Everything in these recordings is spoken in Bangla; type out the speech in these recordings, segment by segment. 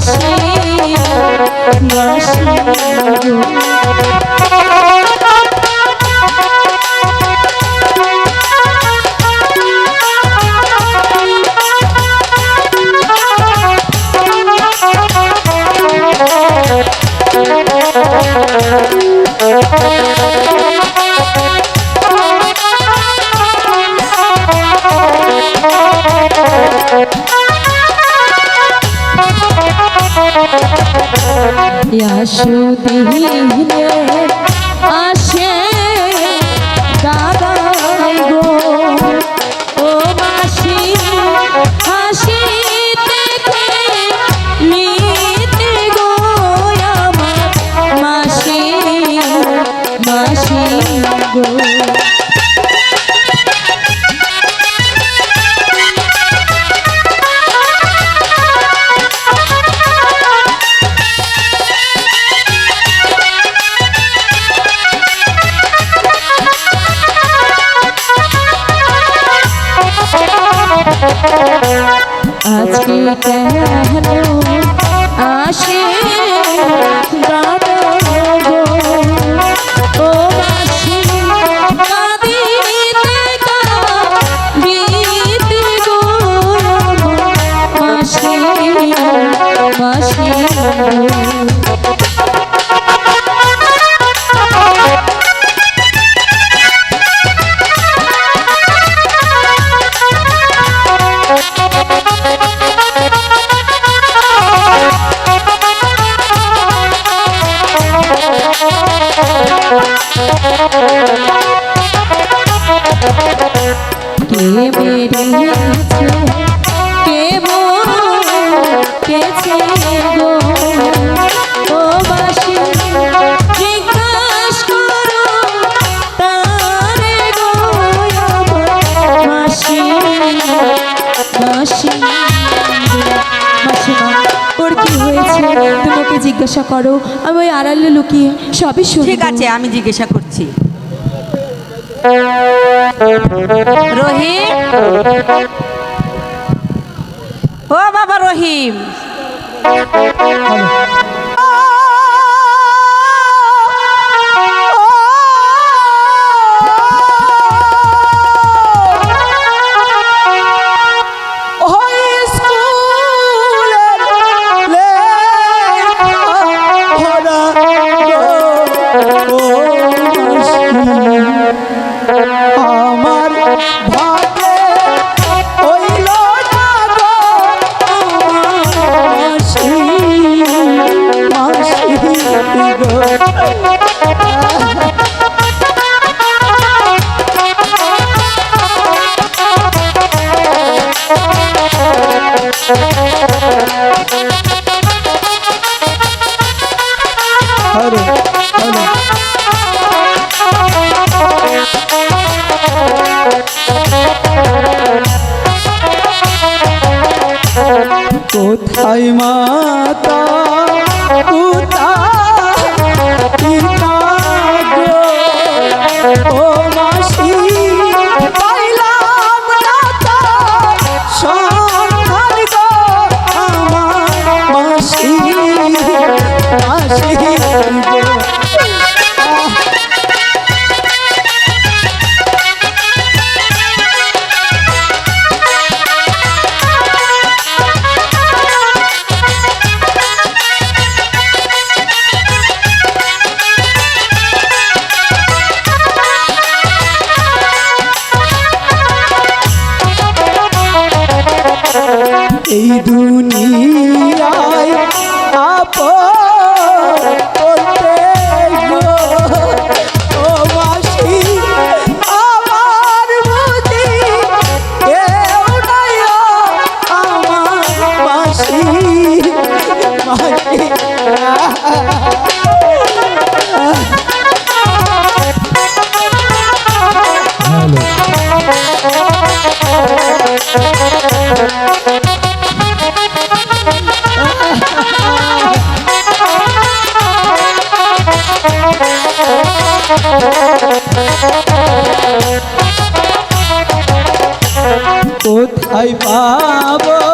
আসে আসে या शोधीन আজকে কেন আসে জিজ্ঞাসা করো আমি ওই আড়ালে লুকিয়ে সবই শুনি ঠিক আছে আমি জিজ্ঞাসা করছি। রহিম? ও বাবা রহিম। হরে হরে কোথায় মাতা এই দুনিয়া কোথায় পাবো।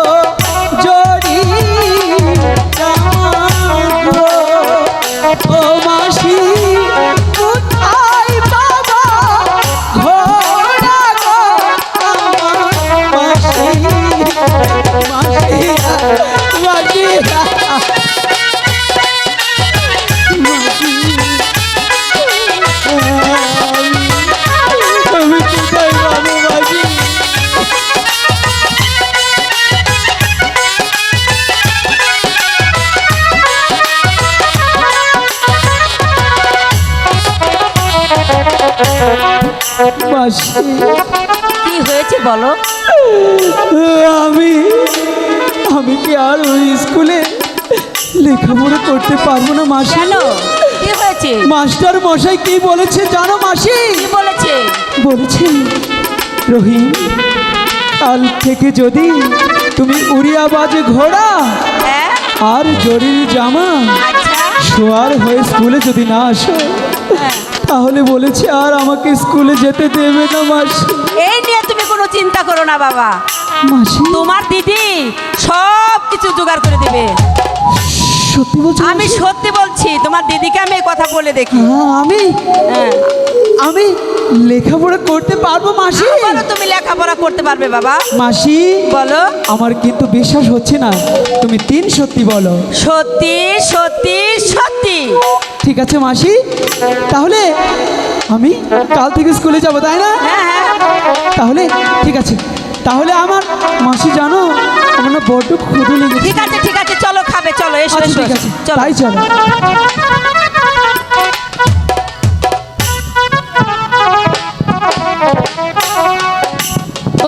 মাসি কি হয়েছে বলো? আমি আমি কি আর ওই স্কুলে লেখাপড়া করতে পারব না মাসি? কেন? কি হয়েছে? মাস্টার মশাই কি বলেছে জানো মাসি? কি বলেছে? বলেছে রহিম কাল থেকে যদি তুমি উড়িয়াবাজ ঘোড়া হ্যাঁ? আর জরির জামা আচ্ছা। শোয়ার হয়ে স্কুলে যদি না আসো তাহলে বলেছে আর আমাকে স্কুলে যেতে দেবে না মাসি। এই নিয়ে তুমি কোনো চিন্তা করো না বাবা। মাসি? তোমার দিদি সব কিছু জোগাড় করে দেবে। সত্যি বলছো আমি সত্যি বলছি তোমার দিদিকে আমি কথা বলে দেখি। হ্যাঁ, আমি হ্যাঁ। আমি লেখাপড়া করতে পারব মাসি? বলো তুমি লেখাপড়া করতে পারবে বাবা। মাসি বলো। আমার কিন্তু বিশ্বাস হচ্ছে না। তুমি তিন সত্যি বলো। সত্যি সত্যি সত্যি। ঠিক আছে মাসি? তাহলে আমি কাল থেকে স্কুলে যাব তাই না? হ্যাঁ, হ্যাঁ, হ্যাঁ। তাহলে ঠিক আছে। তাহলে আমার মাসি জানো আমার না বড্ড ক্ষুদু লেগে ঠিক আছে ঠিক আছে চলো খাবে চলো এসো আচ্ছা, ঠিক আছে তাই চলো।